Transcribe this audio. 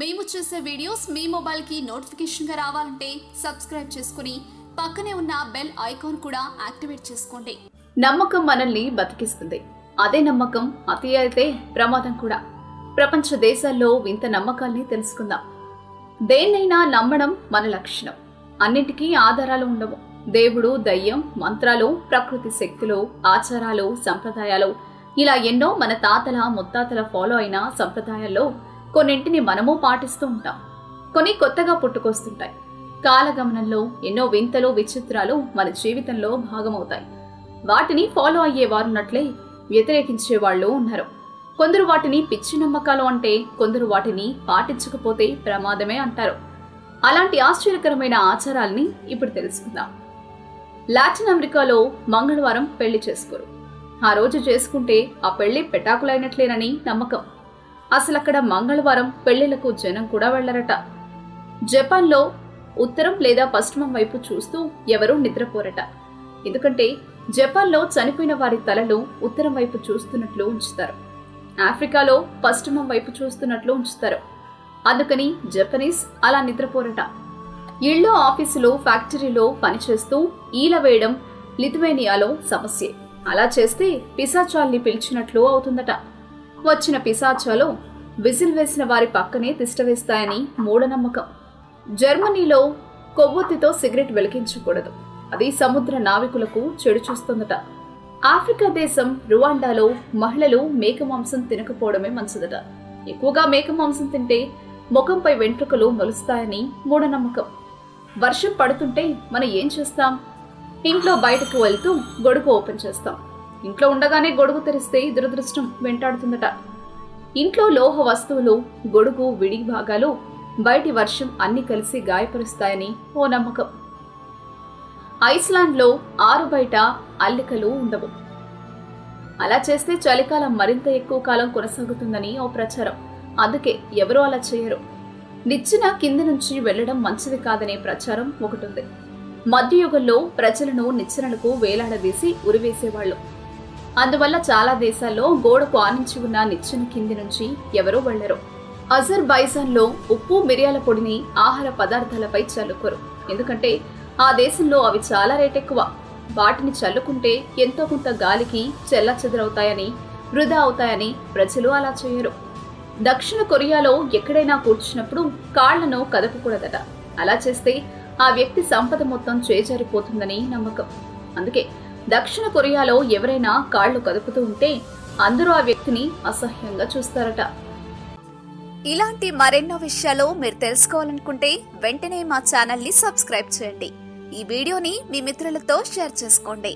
మేము చేసే వీడియోస్ మీ మొబైల్కి నోటిఫికేషన్గా రావాలంటే సబ్స్క్రైబ్ చేసుకుని పక్కనే ఉన్న బెల్ ఐకాన్ కూడా యాక్టివేట్ చేసుకోండి. నమ్మకం మనల్ని బతికిస్తుంది. అదే నమ్మకం అతి అయితే ప్రమాదం కూడా. ప్రపంచ దేశాల్లో వింత నమ్మకాల్ని తెలుసుకుందాం. దేన్నైనా నమ్మడం మన లక్షణం. అన్నింటికీ ఆధారాలు ఉండవు. దేవుడు దయ్యం మంత్రాలు ప్రకృతి శక్తులు ఆచారాలు సంప్రదాయాలు ఇలా ఎన్నో మన తాతల ముత్తాతల ఫాలో అయిన సంప్రదాయాల్లో కొన్నింటిని మనము పాటిస్తూ ఉంటాం. కొన్ని కొత్తగా పుట్టుకొస్తుంటాయి. కాలగమనంలో ఎన్నో వింతలు విచిత్రాలు మన జీవితంలో భాగమవుతాయి. వాటిని ఫాలో అయ్యేవారున్నట్లే వ్యతిరేకించే వాళ్ళు ఉన్నారు. కొందరు వాటిని పిచ్చి నమ్మకాలు అంటే కొందరు వాటిని పాటించకపోతే ప్రమాదమే అంటారు. అలాంటి ఆశ్చర్యకరమైన ఆచారాల్ని ఇప్పుడు తెలుసుకుందాం. లాటిన్ అమెరికాలో మంగళవారం పెళ్ళి చేసుకోరు. ఆ రోజు చేసుకుంటే ఆ పెళ్ళి పెటాకులైనట్లేనని నమ్మకం. అసలు అక్కడ మంగళవారం పెళ్ళిళ్ళకు జనం కూడా వెళ్ళరట. జపాన్లో ఉత్తరం లేదా పశ్చిమం వైపు చూస్తూ ఎవరూ నిద్రపోరట. ఎందుకంటే జపాన్లో చనిపోయిన వారి తలలు ఉత్తరం వైపు చూస్తున్నట్లు ఉంచుతారు. ఆఫ్రికాలో పశ్చిమం వైపు చూస్తున్నట్లు ఉంచుతారు. అందుకని జపనీస్ అలా నిద్రపోరట. ఇళ్ళు ఆఫీసులో ఫ్యాక్టరీలో పనిచేస్తూ ఈల వేయడం లిథువేనియాలో సమస్యే. అలా చేస్తే పిశాచాల్ని పిలిచినట్లు అవుతుందట. వచ్చిన పిశాచాలు విజిల్ వేసిన వారి పక్కనే తిష్టవేస్తాయని మూఢనమ్మకం. జర్మనీలో కొవ్వొత్తితో సిగరెట్ వెలిగించకూడదు. అది సముద్ర నావికులకు చెడు చూస్తుందట. ఆఫ్రికా దేశం రువాండాలో మహిళలు మేక మాంసం తినకపోవడమే మంచిదట. ఎక్కువగా మేక మాంసం తింటే ముఖంపై వెంట్రుకలు మొలుస్తాయని మూఢనమ్మకం. వర్షం పడుతుంటే మనం ఏం చేస్తాం? ఇంట్లో బయటకు వెళ్తూ గొడుగు ఓపెన్ చేస్తాం. ఇంట్లో ఉండగానే గొడుగు తెరిస్తే దురదృష్టం వెంటాడుతుందట. ఇంట్లో లోహ వస్తువులు గొడుగు విడి భాగాలు బయటి వర్షం అన్ని కలిసి గాయపరుస్తాయని ఓ నమ్మకం. ఐస్లాండ్లో ఆరు బయట అల్లికలు ఉండవు. అలా చేస్తే చలికాలం మరింత ఎక్కువ కాలం కొనసాగుతుందని ఓ ప్రచారం. అందుకే ఎవరూ అలా చేయరు. నిచ్చిన కింద నుంచి వెళ్ళడం మంచిది కాదనే ప్రచారం ఒకటుంది మధ్యయుగంలో ప్రజలను నిచ్చెనలకు వేలాడదీసి ఉరివేసేవాళ్ళు. అందువల్ల చాలా దేశాల్లో గోడకు ఆనించి ఉన్న నిచ్చెన కింది నుంచి ఎవరూ వెళ్ళరు. అజర్ బైజాన్లో ఉప్పు మిరియాల పొడిని ఆహార పదార్థాలపై చల్లుకోరు. ఎందుకంటే ఆ దేశంలో అవి చాలా రేట్ ఎక్కువ వాటిని చల్లుకుంటే ఎంతో కొంత గాలికి చెల్లచెదరవుతాయని వృధా అవుతాయని ప్రజలు అలా చేయరు. దక్షిణ కొరియాలో ఎక్కడైనా కూర్చున్నప్పుడు కాళ్ళను కదపకూడదట. అలా చేస్తే ఆ వ్యక్తి సంపద మొత్తం చేజారిపోతుందని నమ్మకం. అందుకే దక్షిణ కొరియాలో ఎవరైనా కాళ్ళు కదుపుతూ ఉంటే అందరూ ఆ వ్యక్తిని అసహ్యంగా చూస్తారట. ఇలాంటి మరెన్నో విషయాలు మీరు తెలుసుకోవాలనుకుంటే వెంటనే మా ఛానల్ని సబ్స్క్రైబ్ చేయండి. ఈ వీడియోని మీ మిత్రులతో షేర్ చేసుకోండి.